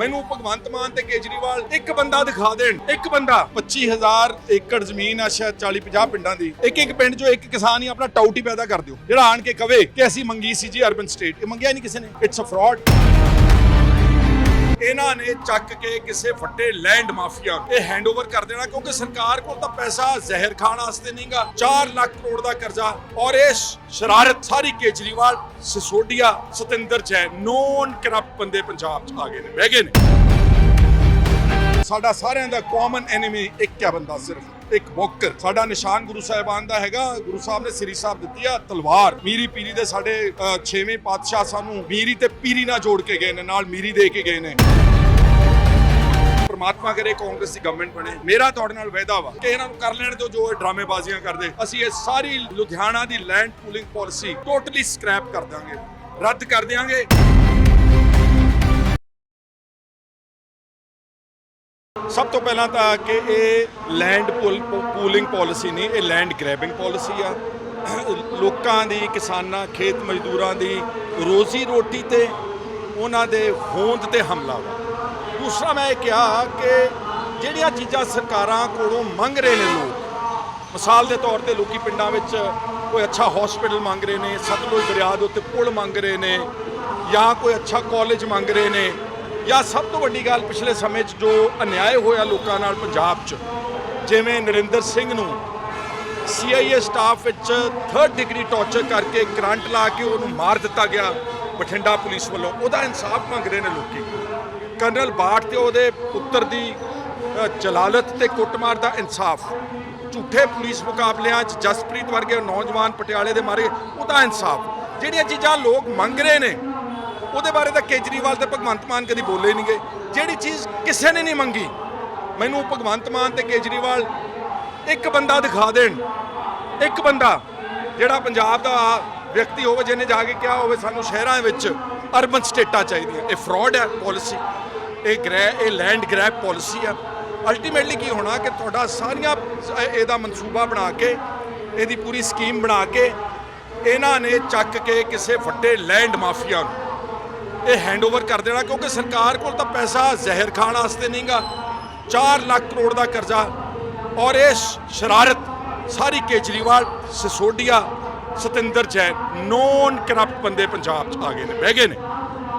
ਮੈਨੂੰ ਭਗਵੰਤ ਮਾਨ ਤੇ ਕੇਜਰੀਵਾਲ ਇੱਕ ਬੰਦਾ ਦਿਖਾ ਦੇਣ, ਇੱਕ ਬੰਦਾ। 25000 ਏਕੜ ਜ਼ਮੀਨ ਆ ਸ਼ਾਇਦ 40 50 ਪਿੰਡਾਂ ਦੀ। ਇੱਕ ਇੱਕ ਪਿੰਡ ਜੋ ਇੱਕ ਕਿਸਾਨ ਹੀ ਆਪਣਾ ਟਾਊਟੀ ਪੈਦਾ ਕਰ ਦਿਓ। ਜਿਹੜਾ ਆਣ ਕੇ ਕਵੇ ਕਿ ਅਸੀਂ ਮੰਗੀ ਸੀ ਜੀ ਅਰਬਨ ਸਟੇਟ। ਇਹ ਮੰਗਿਆ ਨਹੀਂ ਕਿਸੇ ਨੇ। ਇਟਸ ਅ ਫਰਾਡ ਇਹਨਾਂ ਨੇ ਚੱਕ ਕੇ ਕਿਸੇ ਵੱਡੇ ਲੈਂਡ ਮਾਫੀਆ ਇਹ ਹੈਂਡਓਵਰ ਕਰ ਦੇਣਾ, ਕਿਉਂਕਿ ਸਰਕਾਰ ਕੋਲ ਤਾਂ ਪੈਸਾ ਜ਼ਹਿਰ ਖਾਣ ਵਾਸਤੇ ਨਹੀਂਗਾ 4 ਲੱਖ ਕਰੋੜ ਦਾ ਕਰਜ਼ਾ ਔਰ ਇਹ ਸ਼ਰਾਰਤ ਸਾਰੀ ਕੇਜਰੀਵਾਲ, ਸਿਸੋਡੀਆ, ਸਤਿੰਦਰ ਜੈ ਨੋਨ ਕਰਪਟ ਬੰਦੇ ਪੰਜਾਬ 'ਚ ਆ ਗਏ ਨੇ, ਬਹਿ ਗਏ ਨੇ। ਸਾਡਾ ਸਾਰਿਆਂ ਦਾ ਕਾਮਨ ਐਨੀਮੀ ਇੱਕ ਹੈ ਬੰਦਾ ਸਿਰਫ, ਇੱਕ ਬੋਕਰ। ਸਾਡਾ ਨਿਸ਼ਾਨ ਗੁਰੂ ਸਾਹਿਬਾਨ ਦਾ ਹੈਗਾ, ਗੁਰੂ ਸਾਹਿਬ ਨੇ ਸ੍ਰੀ ਸਾਹਿਬ ਦਿੱਤੀ ਆ ਤਲਵਾਰ। ਮੀਰੀ ਪੀਰੀ ਦੇ ਸਾਡੇ 6ਵੇਂ ਪਾਤਸ਼ਾਹ ਸਾਨੂੰ ਮੀਰੀ ਤੇ ਪੀਰੀ ਨਾਲ ਜੋੜ ਕੇ ਗਏ ਨੇ, ਨਾਲ ਮੀਰੀ ਦੇ ਕੇ ਗਏ ਨੇ। ਪਰਮਾਤਮਾ ਕਰੇ ਕਾਂਗਰਸ ਦੀ ਗਵਰਨਮੈਂਟ ਬਣੇ। ਮੇਰਾ ਤੁਹਾਡੇ ਨਾਲ ਵਾਅਦਾ ਵਾ ਕਿ ਇਹਨਾਂ ਨੂੰ ਕਰ ਲੈਣ ਦਿਓ ਜੋ ਇਹ ਡਰਾਮੇਬਾਜ਼ੀਆਂ ਕਰਦੇ। ਅਸੀਂ ਇਹ ਸਾਰੀ ਲੁਧਿਆਣਾ ਦੀ land pooling policy totally scrap ਕਰ ਦਾਂਗੇ ਰੱਦ ਕਰ ਦਿਆਂਗੇ। ਸਭ ਤੋਂ ਪਹਿਲਾਂ ਤਾਂ ਕਿ ਇਹ ਲੈਂਡ ਪੂਲਿੰਗ ਪਾਲਿਸੀ ਨਹੀਂ, ਇਹ ਲੈਂਡ ਗ੍ਰੈਬਿੰਗ ਪਾਲਿਸੀ ਆ। ਲੋਕਾਂ ਦੀ, ਕਿਸਾਨਾਂ, ਖੇਤ ਮਜ਼ਦੂਰਾਂ ਦੀ ਰੋਜ਼ੀ ਰੋਟੀ ਤੇ ਉਹਨਾਂ ਦੇ ਹੋਂਦ ਤੇ ਹਮਲਾ ਵਾ। ਦੂਸਰਾ ਮੈਂ ਇਹ ਕਿਹਾ ਕਿ ਜਿਹੜੀਆਂ ਚੀਜ਼ਾਂ ਸਰਕਾਰਾਂ ਕੋਲੋਂ ਮੰਗ ਰਹੇ ਨੇ ਲੋਕ, ਮਿਸਾਲ ਦੇ ਤੌਰ ਤੇ ਲੋਕੀ ਪਿੰਡਾਂ ਵਿੱਚ ਕੋਈ ਅੱਛਾ ਹਸਪੀਟਲ ਮੰਗ ਰਹੇ ਨੇ, ਸਤਲੁਜ ਦਰਿਆ ਦੇ ਉੱਤੇ ਪੁਲ ਮੰਗ ਰਹੇ ਨੇ ਜਾਂ ਕੋਈ ਅੱਛਾ ਕਾਲਜ ਮੰਗ ਰਹੇ ਨੇ ਜਾਂ ਸਭ ਤੋਂ ਵੱਡੀ ਗੱਲ ਪਿਛਲੇ ਸਮੇਂ 'ਚ ਜੋ ਅਨਿਆਏ ਹੋਇਆ ਲੋਕਾਂ ਨਾਲ ਪੰਜਾਬ 'ਚ, ਜਿਵੇਂ ਨਰਿੰਦਰ ਸਿੰਘ ਨੂੰ CIA ਸਟਾਫ ਵਿੱਚ 3rd ਡਿਗਰੀ ਟੌਰਚਰ ਕਰਕੇ ਕਰੰਟ ਲਾ ਕੇ ਉਹਨੂੰ ਮਾਰ ਦਿੱਤਾ ਗਿਆ ਬਠਿੰਡਾ ਪੁਲਿਸ ਵੱਲੋਂ, ਉਹਦਾ ਇਨਸਾਫ ਮੰਗ ਰਹੇ ਨੇ ਲੋਕੀ। ਕਰਨਲ ਬਾਠ ਤੇ ਉਹਦੇ ਪੁੱਤਰ ਦੀ ਜਲਾਲਤ ਤੇ ਕੁੱਟਮਾਰ ਦਾ ਇਨਸਾਫ, ਝੂਠੇ ਪੁਲਿਸ ਮੁਕਾਬਲਿਆਂ 'ਚ ਜਸਪ੍ਰੀਤ ਵਰਗੇ ਨੌਜਵਾਨ ਪਟਿਆਲੇ ਦੇ ਮਾਰੇ, ਉਹਦਾ ਇਨਸਾਫ। ਜਿਹੜੀਆਂ ਚੀਜ਼ਾਂ ਲੋਕ ਮੰਗ ਰਹੇ ਨੇ ਉਹਦੇ ਬਾਰੇ ਤਾਂ ਕੇਜਰੀਵਾਲ ਤੇ ਭਗਵੰਤ ਮਾਨ ਕਦੀ ਬੋਲੇ ਨਹੀਂ ਗਏ ਜਿਹੜੀ ਚੀਜ਼ ਕਿਸੇ ਨੇ ਨਹੀਂ ਮੰਗੀ, ਮੈਨੂੰ ਭਗਵੰਤ ਮਾਨ ਤੇ ਕੇਜਰੀਵਾਲ ਇੱਕ ਬੰਦਾ ਦਿਖਾ ਦੇਣ। ਇੱਕ ਬੰਦਾ ਜਿਹੜਾ ਪੰਜਾਬ ਦਾ ਵਿਅਕਤੀ ਹੋਵੇ, ਜਿਹਨੇ ਜਾ ਕੇ ਕਿਹਾ ਹੋਵੇ, ਸਾਨੂੰ ਸ਼ਹਿਰਾਂ ਵਿੱਚ ਅਰਬਨ ਸਟੇਟਾਂ ਚਾਹੀਦੀਆਂ। ਇਹ ਫਰਾਡ ਹੈ ਪਾਲਿਸੀ ਇਹ ਗ੍ਰੈ ਇਹ ਲੈਂਡ ਗ੍ਰੈਬ ਪਾਲਿਸੀ ਆ ਅਲਟੀਮੇਟਲੀ ਕੀ ਹੋਣਾ ਕਿ ਤੁਹਾਡਾ ਸਾਰੀਆਂ ਇਹਦਾ ਮਨਸੂਬਾ ਬਣਾ ਕੇ, ਇਹਦੀ ਪੂਰੀ ਸਕੀਮ ਬਣਾ ਕੇ, ਇਹਨਾਂ ਨੇ ਚੱਕ ਕੇ ਕਿਸੇ ਫੱਟੇ ਲੈਂਡ ਮਾਫੀਆ ਨੂੰ ਇਹ ਹੈਂਡਓਵਰ ਕਰ ਦੇਣਾ, ਕਿਉਂਕਿ ਸਰਕਾਰ ਕੋਲ ਤਾਂ ਪੈਸਾ ਜ਼ਹਿਰ ਖਾਣ ਵਾਸਤੇ ਨਹੀਂਗਾ। 4 ਲੱਖ ਕਰੋੜ ਦਾ ਕਰਜ਼ਾ ਔਰ ਇਹ ਸ਼ਰਾਰਤ ਸਾਰੀ ਕੇਜਰੀਵਾਲ ਸਿਸੋਡੀਆ ਸਤਿੰਦਰ ਜੈਨ ਨੋਨ ਕਰਪਟ ਬੰਦੇ ਪੰਜਾਬ 'ਚ ਆ ਗਏ ਨੇ, ਬਹਿ ਗਏ ਨੇ।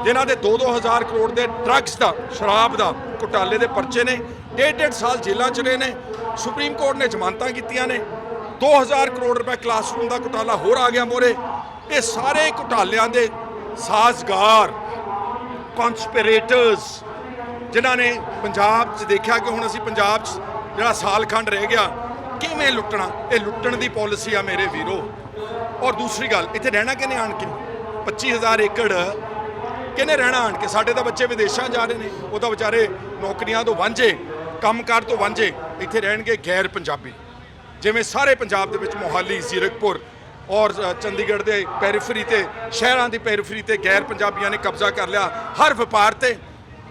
ਜਿਨ੍ਹਾਂ ਦੇ 2-2000 ਕਰੋੜ ਦੇ ਡਰੱਗਸ ਦਾ, ਸ਼ਰਾਬ ਦਾ ਘੁਟਾਲੇ ਦੇ ਪਰਚੇ ਨੇ ਡੇਢ ਡੇਢ ਸਾਲ ਜੇਲ੍ਹਾਂ 'ਚ ਰਹੇ ਨੇ, ਸੁਪਰੀਮ ਕੋਰਟ ਨੇ ਜ਼ਮਾਨਤਾਂ ਕੀਤੀਆਂ ਨੇ 2000 ਕਰੋੜ ਰੁਪਏ ਕਲਾਸਰੂਮ ਦਾ ਘੁਟਾਲਾ ਹੋਰ ਆ ਗਿਆ ਮੋਰੇ। ਇਹ ਸਾਰੇ ਘੁਟਾਲਿਆਂ ਦੇ ਸਾਜ਼ਗਾਰ ਕਨਸਪੀਰੇਟਰਸ ਜਿਨ੍ਹਾਂ ਨੇ ਪੰਜਾਬ 'ਚ ਦੇਖਿਆ ਕਿ ਹੁਣ ਅਸੀਂ ਪੰਜਾਬ 'ਚ ਜਿਹੜਾ ਸਾਲ ਖੰਡ ਰਹਿ ਗਿਆ, ਕਿਵੇਂ ਲੁੱਟਣਾ? ਇਹ ਲੁੱਟਣ ਦੀ ਪਾਲਿਸੀ ਆ ਮੇਰੇ ਵੀਰੋ। ਔਰ ਦੂਸਰੀ ਗੱਲ, ਇੱਥੇ ਰਹਿਣਾ ਕਿਨੇ ਆਣ ਕੇ? 25000 ਏਕੜ ਕਿਨੇ ਰਹਿਣਾ ਆਣ ਕੇ? ਸਾਡੇ ਤਾਂ ਬੱਚੇ ਵਿਦੇਸ਼ਾਂ ਜਾ ਰਹੇ ਨੇ। ਉਹ ਤਾਂ ਵਿਚਾਰੇ ਨੌਕਰੀਆਂ ਤੋਂ ਵਾਂਝੇ, ਕੰਮਕਾਰ ਤੋਂ ਵਾਂਝੇ, ਇੱਥੇ ਰਹਿਣਗੇ ਗੈਰ ਪੰਜਾਬੀ। ਜਿਵੇਂ ਸਾਰੇ ਪੰਜਾਬ ਦੇ ਵਿੱਚ ਮੋਹਾਲੀ, ਜ਼ੀਰਕਪੁਰ ਔਰ ਚੰਡੀਗੜ੍ਹ ਦੇ ਪੈਰੀਫਰੀ ਤੇ, ਸ਼ਹਿਰਾਂ ਦੀ ਪੈਰੀਫਰੀ ਤੇ ਗੈਰ ਪੰਜਾਬੀਆਂ ਨੇ ਕਬਜ਼ਾ ਕਰ ਲਿਆ। ਹਰ ਵਪਾਰ ਤੇ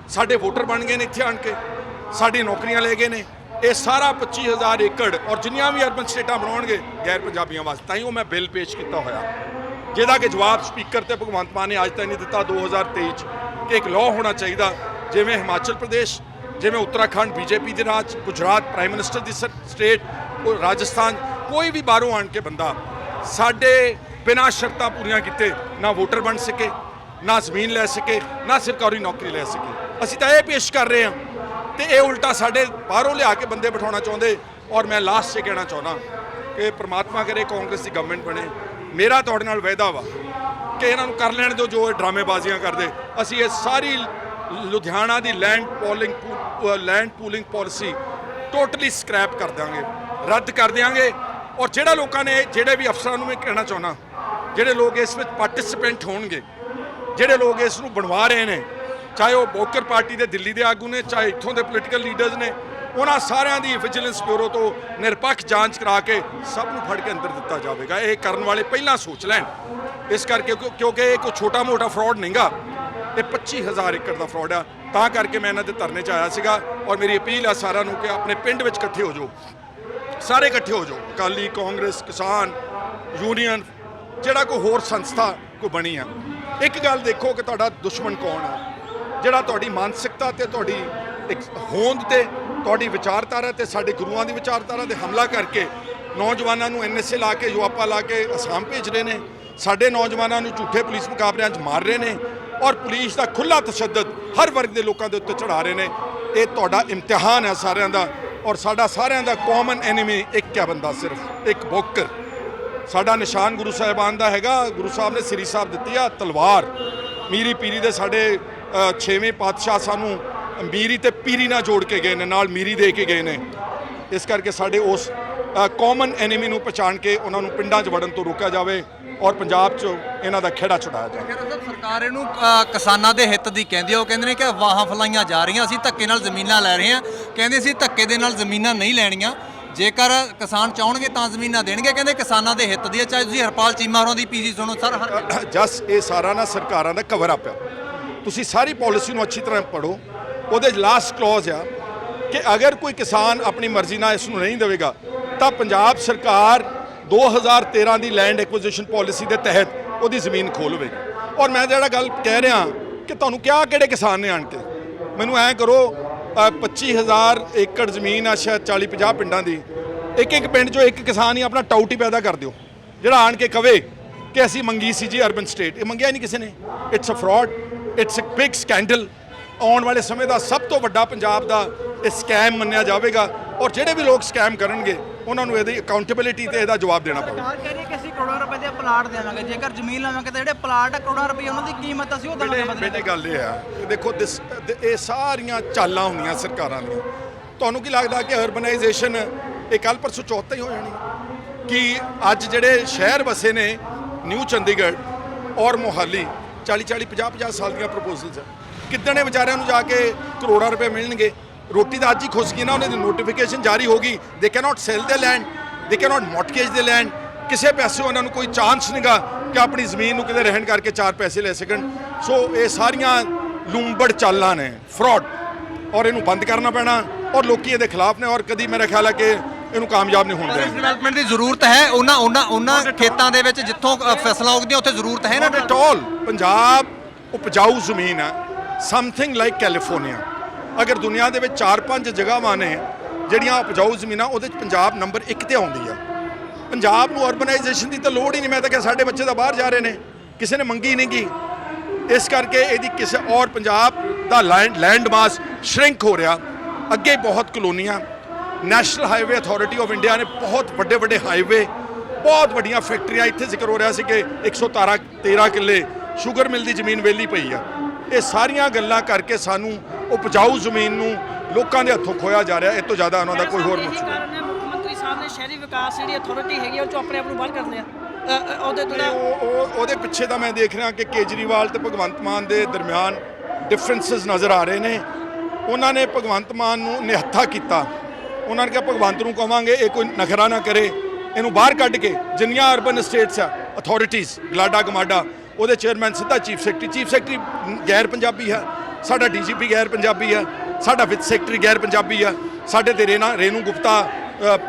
ਸਾਡੇ ਵੋਟਰ ਬਣ ਗਏ ਨੇ ਇੱਥੇ ਆਣ ਕੇ। ਸਾਡੀ ਨੌਕਰੀਆਂ ਲੈ ਗਏ ਨੇ। ਇਹ ਸਾਰਾ 25000 ਏਕੜ ਔਰ ਜਿੰਨੀਆਂ ਵੀ ਅਰਬਨ ਸਟੇਟਾਂ ਬਣਾਉਣਗੇ ਗੈਰ ਪੰਜਾਬੀਆਂ ਵਾਸਤੇ। ਤਾਂ ਹੀ ਉਹ ਮੈਂ ਬਿੱਲ ਪੇਸ਼ ਕੀਤਾ ਹੋਇਆ। ਜਿਹਦਾ ਕਿ ਜਵਾਬ ਸਪੀਕਰ ਤੇ ਭਗਵੰਤ ਮਾਨ ਨੇ ਅੱਜ ਤੱਕ ਨਹੀਂ ਦਿੱਤਾ 2023 ਚ। ਕਿ ਇੱਕ ਲਾਅ ਹੋਣਾ ਚਾਹੀਦਾ। ਜਿਵੇਂ ਹਿਮਾਚਲ ਪ੍ਰਦੇਸ਼, ਜਿਵੇਂ ਉੱਤਰਾਖੰਡ ਬੀਜੇਪੀ ਦੇ ਰਾਜ, ਗੁਜਰਾਤ ਪ੍ਰਾਈਮ ਮਿਨਿਸਟਰ ਦੀ ਸਟੇਟ ਰਾਜਸਥਾਨ, ਕੋਈ ਵੀ ਬਾਹਰੋਂ ਆਣ ਕੇ ਬੰਦਾ ਸਾਡੇ ਬਿਨਾਂ ਸ਼ਰਤਾਂ ਪੂਰੀਆਂ ਕੀਤੇ ਨਾ ਵੋਟਰ ਬਣ ਸਕੇ, ਨਾ ਜ਼ਮੀਨ ਲੈ ਸਕੇ, ਨਾ ਸਰਕਾਰੀ ਨੌਕਰੀ ਲੈ ਸਕੇ। ਅਸੀਂ ਤਾਂ ਇਹ ਪੇਸ਼ ਕਰ ਰਹੇ ਹਾਂ ਤੇ ਇਹ ਉਲਟਾ ਸਾਡੇ ਬਾਹਰੋਂ ਲਿਆ ਕੇ ਬੰਦੇ ਬਿਠਾਉਣਾ ਚਾਹੁੰਦੇ ਔਰ ਮੈਂ ਲਾਸਟ 'ਚ ਕਹਿਣਾ ਚਾਹੁੰਦਾ ਕਿ ਪ੍ਰਮਾਤਮਾ ਕਰੇ, ਕਾਂਗਰਸ ਦੀ ਗਵਰਨਮੈਂਟ ਬਣੇ। ਮੇਰਾ ਤੁਹਾਡੇ ਨਾਲ ਵਾਅਦਾ ਵਾ ਕਿ ਇਹਨਾਂ ਨੂੰ ਕਰ ਲੈਣ ਦਿਓ ਜੋ ਇਹ ਡਰਾਮੇਬਾਜ਼ੀਆਂ ਕਰਦੇ। ਅਸੀਂ ਇਹ ਸਾਰੀ ਲੁਧਿਆਣਾ ਦੀ land polling land pooling policy totally scrap ਕਰ ਦਾਂਗੇ ਰੱਦ ਕਰ ਦਿਆਂਗੇ। ਔਰ ਜਿਹੜਾ ਲੋਕਾਂ ਨੇ ਜਿਹੜੇ ਵੀ ਅਫਸਰਾਂ ਨੂੰ ਮੈਂ ਕਹਿਣਾ ਚਾਹੁੰਦਾ, ਜਿਹੜੇ ਲੋਕ ਇਸ ਵਿੱਚ ਪਾਰਟਿਸਿਪੈਂਟ ਹੋਣਗੇ, ਜਿਹੜੇ ਲੋਕ ਇਸ ਨੂੰ ਬਣਵਾ ਰਹੇ ਨੇ, ਚਾਹੇ ਉਹ ਬੋਕਰ ਪਾਰਟੀ ਦੇ ਦਿੱਲੀ ਦੇ ਆਗੂ ਨੇ, ਚਾਹੇ ਇੱਥੋਂ ਦੇ ਪੋਲੀਟੀਕਲ ਲੀਡਰਸ ਨੇ, ਉਹਨਾਂ ਸਾਰਿਆਂ ਦੀ ਵਿਜੀਲੈਂਸ ਬਿਊਰੋ ਤੋਂ ਨਿਰਪੱਖ ਜਾਂਚ ਕਰਾ ਕੇ ਸਭ ਨੂੰ ਫੜ ਕੇ ਅੰਦਰ ਦਿੱਤਾ ਜਾਵੇਗਾ। ਇਹ ਕਰਨ ਵਾਲੇ ਪਹਿਲਾਂ ਸੋਚ ਲੈਣ। ਇਸ ਕਰਕੇ ਕਿਉਂ- ਕਿਉਂਕਿ ਇਹ ਕੋਈ ਛੋਟਾ ਮੋਟਾ ਫਰਾਡ ਨਹੀਂਗਾ। ਇਹ 25000 ਏਕੜ ਦਾ ਫਰਾਡ ਆ। ਤਾਂ ਕਰਕੇ ਮੈਂ ਇਹਨਾਂ ਦੇ ਧਰਨੇ 'ਚ ਆਇਆ ਸੀਗਾ ਔਰ ਮੇਰੀ ਅਪੀਲ ਆ ਸਾਰਿਆਂ ਨੂੰ ਕਿ ਆਪਣੇ ਪਿੰਡ ਵਿੱਚ ਇਕੱਠੇ ਹੋ ਜਾਓ। ਸਾਰੇ ਇਕੱਠੇ ਹੋ ਜਾਓ। ਅਕਾਲੀ ਕਾਂਗਰਸ, ਕਿਸਾਨ ਯੂਨੀਅਨ, ਜਿਹੜਾ ਕੋਈ ਹੋਰ ਸੰਸਥਾ, ਕੋਈ ਬਣੀ ਆ। ਇੱਕ ਗੱਲ ਦੇਖੋ ਕਿ ਤੁਹਾਡਾ ਦੁਸ਼ਮਣ ਕੌਣ ਆ? ਜਿਹੜਾ ਤੁਹਾਡੀ ਮਾਨਸਿਕਤਾ ਤੇ ਤੁਹਾਡੀ ਇੱਕ ਹੋਂਦ ਤੇ ਤੁਹਾਡੀ ਵਿਚਾਰਧਾਰਾ ਤੇ ਸਾਡੇ ਗੁਰੂਆਂ ਦੀ ਵਿਚਾਰਧਾਰਾ ਤੇ ਹਮਲਾ ਕਰਕੇ ਨੌਜਵਾਨਾਂ ਨੂੰ ਐਨਐਸਏ ਲਾ ਕੇ, ਯੁਆਪਾ ਲਾ ਕੇ ਅਸਾਮ ਭੇਜ ਰਹੇ ਨੇ। ਸਾਡੇ ਨੌਜਵਾਨਾਂ ਨੂੰ ਝੂਠੇ ਪੁਲਿਸ ਮੁਕਾਬਲਿਆਂ 'ਚ ਮਾਰ ਰਹੇ ਨੇ ਔਰ ਪੁਲਿਸ ਦਾ ਖੁੱਲਾ ਤਸ਼ੱਦਦ ਹਰ ਵਰਗ ਦੇ ਲੋਕਾਂ ਦੇ ਉੱਤੇ ਚੜਾ ਰਹੇ ਨੇ। ਇਹ ਤੁਹਾਡਾ ਇਮਤਿਹਾਨ ਹੈ ਸਾਰਿਆਂ ਦਾ। ਔਰ ਸਾਡਾ ਸਾਰਿਆਂ ਦਾ ਕਾਮਨ ਐਨੀਮੀ ਇੱਕ ਹੈ ਬੰਦਾ ਸਿਰਫ ਇੱਕ ਬੋਕਰ ਸਾਡਾ ਨਿਸ਼ਾਨ ਗੁਰੂ ਸਾਹਿਬਾਨ ਦਾ ਹੈਗਾ ਗੁਰੂ ਸਾਹਿਬ ਨੇ ਸ੍ਰੀ ਸਾਹਿਬ ਦਿੱਤੀ ਆ ਤਲਵਾਰ। ਮੀਰੀ ਪੀਰੀ ਦੇ ਸਾਡੇ ਅ, ਛੇਵੇਂ ਪਾਤਸ਼ਾਹ ਸਾਨੂੰ ਮੀਰੀ ਤੇ ਪੀਰੀ ਨਾਲ ਜੋੜ ਕੇ ਗਏ ਨੇ ਨਾਲ ਮੀਰੀ ਦੇ ਕੇ ਗਏ ਨੇ। ਇਸ ਕਰਕੇ ਸਾਡੇ ਉਸ ਕਾਮਨ ਐਨੀਮੀ ਨੂੰ ਪਛਾਣ ਕੇ ਉਹਨਾਂ ਨੂੰ ਪਿੰਡਾਂ 'ਚ ਵੜਨ ਤੋਂ ਰੋਕਿਆ ਜਾਵੇ ਔਰ ਪੰਜਾਬ 'ਚ ਇਹਨਾਂ ਦਾ ਖੇੜਾ ਛੁਡਾਇਆ ਜਾਵੇ। ਸਰਕਾਰ ਇਹਨੂੰ ਕਿਸਾਨਾਂ ਦੇ ਹਿੱਤ ਦੀ ਕਹਿੰਦੀ ਆ ਉਹ ਕਹਿੰਦੇ ਨੇ ਕਿ ਵਾਹਾਂ ਫਲਾਈਆਂ ਜਾ ਰਹੀਆਂ ਅਸੀਂ ਧੱਕੇ ਨਾਲ ਜ਼ਮੀਨਾਂ ਲੈ ਰਹੇ ਹਾਂ। ਕਹਿੰਦੇ ਸੀ ਧੱਕੇ ਦੇ ਨਾਲ ਜ਼ਮੀਨਾਂ ਨਹੀਂ ਲੈਣੀਆਂ, ਜੇਕਰ ਕਿਸਾਨ ਚਾਹਣਗੇ ਤਾਂ ਜ਼ਮੀਨਾਂ ਦੇਣਗੇ, ਕਹਿੰਦੇ ਕਿਸਾਨਾਂ ਦੇ ਹਿੱਤ ਦੀ ਚਾਹੇ ਤੁਸੀਂ ਹਰਪਾਲ ਚੀਮਾ ਹੋਰਾਂ ਦੀ, ਪੀਜੀ ਸੁਣੋ ਸਰ, ਹਰ ਜਸ, ਇਹ ਸਾਰਾ ਨਾ ਸਰਕਾਰਾਂ ਦਾ ਕਵਰ ਅਪ ਆ। ਤੁਸੀਂ ਸਾਰੀ ਪਾਲਿਸੀ ਨੂੰ ਅੱਛੀ ਤਰ੍ਹਾਂ ਪੜੋ ਉਹਦੇ ਲਾਸਟ ਕਲੌਜ਼ ਆ ਕਿ ਅਗਰ ਕੋਈ ਕਿਸਾਨ ਆਪਣੀ ਮਰਜ਼ੀ ਨਾਲ ਇਸ ਨੂੰ ਨਹੀਂ ਦੇਵੇਗਾ, ਤਾਂ ਪੰਜਾਬ ਸਰਕਾਰ 2013 ਦੀ ਲੈਂਡ ਐਕੁਜੀਸ਼ਨ ਪਾਲਿਸੀ ਦੇ ਤਹਿਤ ਉਹਦੀ ਜ਼ਮੀਨ ਖੋਲਵੇਗੀ। ਔਰ ਮੈਂ ਜਿਹੜਾ ਗੱਲ ਕਹਿ ਰਿਹਾ ਕਿ ਤੁਹਾਨੂੰ ਕਿਹਾ ਕਿਹੜੇ ਕਿਸਾਨ ਨੇ ਆਣ ਕੇ? ਮੈਨੂੰ ਐਂ ਕਰੋ 25000 ਏਕੜ ਜ਼ਮੀਨ ਆ ਸ਼ਾਇਦ 40 50 ਪਿੰਡਾਂ ਦੀ। ਇੱਕ ਇੱਕ ਪਿੰਡ 'ਚੋਂ ਇੱਕ ਕਿਸਾਨ ਹੀ ਆਪਣਾ ਟਾਊਟੀ ਪੈਦਾ ਕਰ ਦਿਓ। ਜਿਹੜਾ ਆਣ ਕੇ ਕਵੇ ਕਿ ਅਸੀਂ ਮੰਗੀ ਸੀ ਜੀ ਅਰਬਨ ਸਟੇਟ। ਇਹ ਮੰਗਿਆ ਨਹੀਂ ਕਿਸੇ ਨੇ। It's a fraud it's a big scandal ਆਉਣ ਵਾਲੇ ਸਮੇਂ ਦਾ ਸਭ ਤੋਂ ਵੱਡਾ ਪੰਜਾਬ ਦਾ ਇਹ ਸਕੈਮ ਮੰਨਿਆ ਜਾਵੇਗਾ। ਔਰ ਜਿਹੜੇ ਵੀ ਲੋਕ ਸਕੈਮ ਕਰਨਗੇ ਉਹਨਾਂ ਨੂੰ ਇਹਦੀ ਅਕਾਊਂਟੇਬਿਲਿਟੀ ਤੇ ਇਹਦਾ ਜਵਾਬ ਦੇਣਾ ਪਵੇਗਾ ਸਰਕਾਰ ਕਹਿ ਰਹੀ ਹੈ ਕਿ ਅਸੀਂ ਕਰੋੜਾਂ ਰੁਪਏ ਦੇ ਪਲਾਟ ਦੇਵਾਂਗੇ। ਜੇਕਰ ਜ਼ਮੀਨ ਲਵਾਂਗੇ ਤਾਂ ਜਿਹੜੇ ਪਲਾਟ ਆ ਕਰੋੜਾਂ ਰੁਪਏ ਉਹਨਾਂ ਦੀ ਕੀਮਤ ਅਸੀਂ ਉਹ ਦੇਵਾਂਗੇ। ਬੇਟੇ ਬੇਟੇ ਗੱਲ ਇਹ ਆ ਕਿ ਦੇਖੋ th- ਇਹ ਸਾਰੀਆਂ ਚਾਲਾਂ ਹੁੰਦੀਆਂ ਸਰਕਾਰਾਂ ਦੀਆਂ। ਤੁਹਾਨੂੰ ਕੀ ਲੱਗਦਾ ਕਿ ਅਰਬਨਾਈਜੇਸ਼ਨ ਇਹ ਕੱਲ ਪਰਸੋਂ ਚੌਥਾ ਹੀ ਹੋ ਜਾਣੀ? ਕਿ ਅੱਜ ਜਿਹੜੇ ਸ਼ਹਿਰ ਵਸੇ ਨੇ ਨਿਊ ਚੰਡੀਗੜ੍ਹ ਔਰ ਮੋਹਾਲੀ 40 40 50 50 ਸਾਲ ਦੀਆਂ ਪ੍ਰਪੋਜ਼ਲਸ ਆ। ਕਿੱਦਣ ਇਹ ਵਿਚਾਰਿਆਂ ਨੂੰ ਜਾ ਕੇ ਕਰੋੜਾਂ ਰੁਪਏ ਮਿਲਣਗੇ? ਰੋਟੀ ਤਾਂ ਅੱਜ ਹੀ ਖੁੱਸ ਗਈ ਨਾ ਉਹਨਾਂ ਦੀ ਨੋਟੀਫਿਕੇਸ਼ਨ ਜਾਰੀ ਹੋ ਗਈ। ਦੇ ਕੈਨੋਟ ਸੈਲ ਦੇ ਲੈਂਡ ਦੇ ਕੈਨੋਟ ਮੌਟਗੇਜ ਦੇ ਲੈਂਡ ਕਿਸੇ ਪੈਸੇ ਉਹਨਾਂ ਨੂੰ ਕੋਈ ਚਾਂਸ ਨਹੀਂਗਾ ਕਿ ਆਪਣੀ ਜ਼ਮੀਨ ਨੂੰ ਕਿਤੇ ਰਹਿਣ ਕਰਕੇ ਚਾਰ ਪੈਸੇ ਲੈ ਸਕਣ। ਸੋ ਇਹ ਸਾਰੀਆਂ ਲੂੰਬੜ ਚਾਲਾਂ ਨੇ ਫਰਾਡ ਔਰ ਇਹਨੂੰ ਬੰਦ ਕਰਨਾ ਪੈਣਾ ਔਰ ਲੋਕੀ ਇਹਦੇ ਖਿਲਾਫ ਨੇ ਔਰ ਕਦੀ ਮੇਰਾ ਖਿਆਲ ਹੈ ਕਿ ਇਹਨੂੰ ਕਾਮਯਾਬ ਨਹੀਂ ਹੋਣ ਦੇਣਗੇ। ਡਿਵੈਲਪਮੈਂਟ ਦੀ ਜ਼ਰੂਰਤ ਹੈ ਉਹਨਾਂ ਉਹਨਾਂ ਉਹਨਾਂ ਖੇਤਾਂ ਦੇ ਵਿੱਚ ਜਿੱਥੋਂ ਫਸਲਾਂ ਉੱਗਦੀਆਂ ਉੱਥੇ ਜ਼ਰੂਰਤ ਹੈ ਨਾ ਨਾਟ ਆਲ ਪੰਜਾਬ ਉਪਜਾਊ ਜ਼ਮੀਨ ਹੈ। ਸਮਥਿੰਗ ਲਾਈਕ ਕੈਲੀਫੋਰਨੀਆ ਅਗਰ ਦੁਨੀਆ ਦੇ ਵਿੱਚ 4-5 ਜਗ੍ਹਾਵਾਂ ਨੇ ਜਿਹੜੀਆਂ ਉਪਜਾਊ ਜ਼ਮੀਨਾਂ, ਉਹਦੇ ਚ ਪੰਜਾਬ ਨੰਬਰ 1 ਤੇ ਆਉਂਦੀ ਆ। ਪੰਜਾਬ ਨੂੰ ਅਰਬਨਾਈਜੇਸ਼ਨ ਦੀ ਤਾਂ ਲੋੜ ਹੀ ਨਹੀਂ, ਮੈਂ ਤਾਂ ਕਿ ਸਾਡੇ ਬੱਚੇ ਤਾਂ ਬਾਹਰ ਜਾ ਰਹੇ ਨੇ, ਕਿਸੇ ਨੇ ਮੰਗੀ ਨਹੀਂ ਗੀ। ਇਸ ਕਰਕੇ ਇਹਦੀ ਕਿਸੇ ਔਰ ਪੰਜਾਬ ਦਾ ਲੈਂਡ ਲੈਂਡ ਮਾਸ ਸ਼ਰਿੰਕ ਹੋ ਰਿਹਾ। ਅੱਗੇ ਬਹੁਤ ਕਲੋਨੀਆਂ national highway authority of India ਨੇ ਬਹੁਤ ਵੱਡੇ ਵੱਡੇ ਹਾਈਵੇ ਬਹੁਤ ਵੱਡੀਆਂ ਫੈਕਟਰੀਆਂ ਇੱਥੇ ਜ਼ਿਕਰ ਹੋ ਰਿਹਾ ਸੀ ਕਿ 113 13 ਕਿੱਲੇ ਸ਼ੂਗਰ ਮਿਲ ਦੀ ਜ਼ਮੀਨ ਵੇਲੀ ਪਈ ਆ। ਇਹ ਸਾਰੀਆਂ ਗੱਲਾਂ ਕਰਕੇ ਸਾਨੂੰ ਉਪਜਾਊ ਜ਼ਮੀਨ ਨੂੰ। ਲੋਕਾਂ ਦੇ ਹੱਥੋਂ ਖੋਇਆ ਜਾ ਰਿਹਾ। ਇਹ ਤੋਂ ਜ਼ਿਆਦਾ ਉਹਨਾਂ ਦਾ ਕੋਈ ਹੋਰ ਮਕਸਦ ਨਹੀਂ। ਮੁੱਖ ਮੰਤਰੀ ਸਾਹਿਬ ਨੇ ਸ਼ਹਿਰੀ ਵਿਕਾਸ ਜਿਹੜੀ ਅਥਾਰਟੀ ਹੈਗੀ ਉਹ ਚੋਂ ਆਪਣੇ ਆਪ ਨੂੰ ਬਾਹਰ ਕਰਨੇ ਆ ਉਹਦੇ ਤੋਂ ਉਹਦੇ ਪਿੱਛੇ ਤਾਂ ਮੈਂ ਦੇਖ ਰਿਹਾ ਕਿ ਕੇਜਰੀਵਾਲ ਤੇ ਭਗਵੰਤ ਮਾਨ ਦੇ ਦਰਮਿਆਨ ਡਿਫਰੈਂਸਸ ਨਜ਼ਰ ਆ ਰਹੇ ਨੇ। ਉਹਨਾਂ ਨੇ ਭਗਵੰਤ ਮਾਨ ਨੂੰ ਨਿਹੱਥਾ ਕੀਤਾ। ਉਹਨਾਂ ਨੇ ਕਿਹਾ ਭਗਵੰਤ ਨੂੰ ਕਵਾਂਗੇ ਇਹ ਕੋਈ ਨਖਰਾ ਨਾ ਕਰੇ। ਇਹਨੂੰ ਬਾਹਰ ਕੱਢ ਕੇ ਜਿੰਨੀਆਂ ਅਰਬਨ ਸਟੇਟਸ ਆ ਅਥਾਰਟੀਜ਼ ਗਲਾਡਾ ਗਮਾਡਾ ਉਹਦੇ ਚੇਅਰਮੈਨ ਸਿੱਧਾ ਚੀਫ ਸੈਕਟਰੀ ਚੀਫ ਸੈਕਟਰੀ ਗੈਰ ਪੰਜਾਬੀ ਹੈ। ਸਾਡਾ ਡੀਜੀਪੀ ਗੈਰ ਪੰਜਾਬੀ ਹੈ ਸਾਡਾ ਵਿਤ ਸੈਕਟਰੀ ਗੈਰ ਪੰਜਾਬੀ ਹੈ ਸਾਡੇ ਤੇ Rena Renu Gupta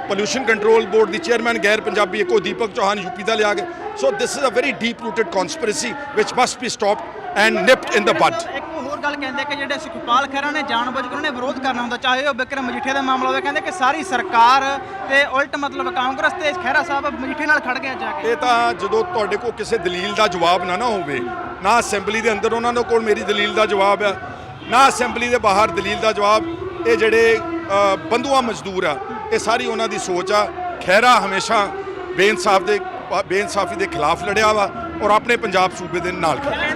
pollution control board ਦੀ ਚੇਅਰਮੈਨ ਗੈਰ ਪੰਜਾਬੀ ਹੈ ਕੋਈ ਦੀਪਕ ਚੌਹਾਨ ਯੂਪੀ ਦਾ ਲਿਆ ਕੇ। So this is a very deep rooted conspiracy which must be stopped and nipped in the bud ਇੱਕ ਹੋਰ ਗੱਲ ਕਹਿੰਦੇ ਕਿ ਜਿਹੜੇ ਸੁਖਪਾਲ ਖਹਿਰਾ ਨੇ ਜਾਣਬੁੱਝ ਕੇ ਉਹਨੇ ਵਿਰੋਧ ਕਰਨਾ ਹੁੰਦਾ ਚਾਹੇ ਉਹ ਬਿਕਰਮ ਮਜੀਠੇ ਦਾ ਮਾਮਲਾ ਹੋਵੇ ਕਹਿੰਦੇ ਕਿ ਸਾਰੀ ਸਰਕਾਰ ਤੇ ਉਲਟ ਮਤਲਬ ਕਾਂਗਰਸ ਤੇ ਖਹਿਰਾ ਸਾਹਿਬ ਮਜੀਠੇ ਨਾਲ ਖੜ ਗਿਆ ਜਾ ਕੇ। ਇਹ ਤਾਂ ਜਦੋਂ ਤੁਹਾਡੇ ਕੋਲ ਕਿਸੇ ਦਲੀਲ ਦਾ ਜਵਾਬ ਨਾ ਨਾ ਹੋਵੇ ਨਾ ਅਸੈਂਬਲੀ ਦੇ ਅੰਦਰ ਉਹਨਾਂ ਦੇ ਕੋਲ ਮੇਰੀ ਦਲੀਲ ਦਾ ਜਵਾਬ ਆ ਨਾ ਅਸੈਂਬਲੀ ਦੇ ਬਾਹਰ ਦਲੀਲ ਦਾ ਜਵਾਬ। ਇਹ ਜਿਹੜੇ ਅ, ਮਜ਼ਦੂਰ ਆ ਇਹ ਸਾਰੀ ਉਹਨਾਂ ਦੀ ਸੋਚ ਆ। ਖਹਿਰਾ ਹਮੇਸ਼ਾ ਬੇਇਨਸਾਫ ਦੇ ਬੇਇਨਸਾਫੀ ਦੇ ਖਿਲਾਫ ਲੜਿਆ ਵਾ ਔਰ ਆਪਣੇ ਪੰਜਾਬ ਸੂਬੇ ਦੇ ਨਾਲ ਖੜਾ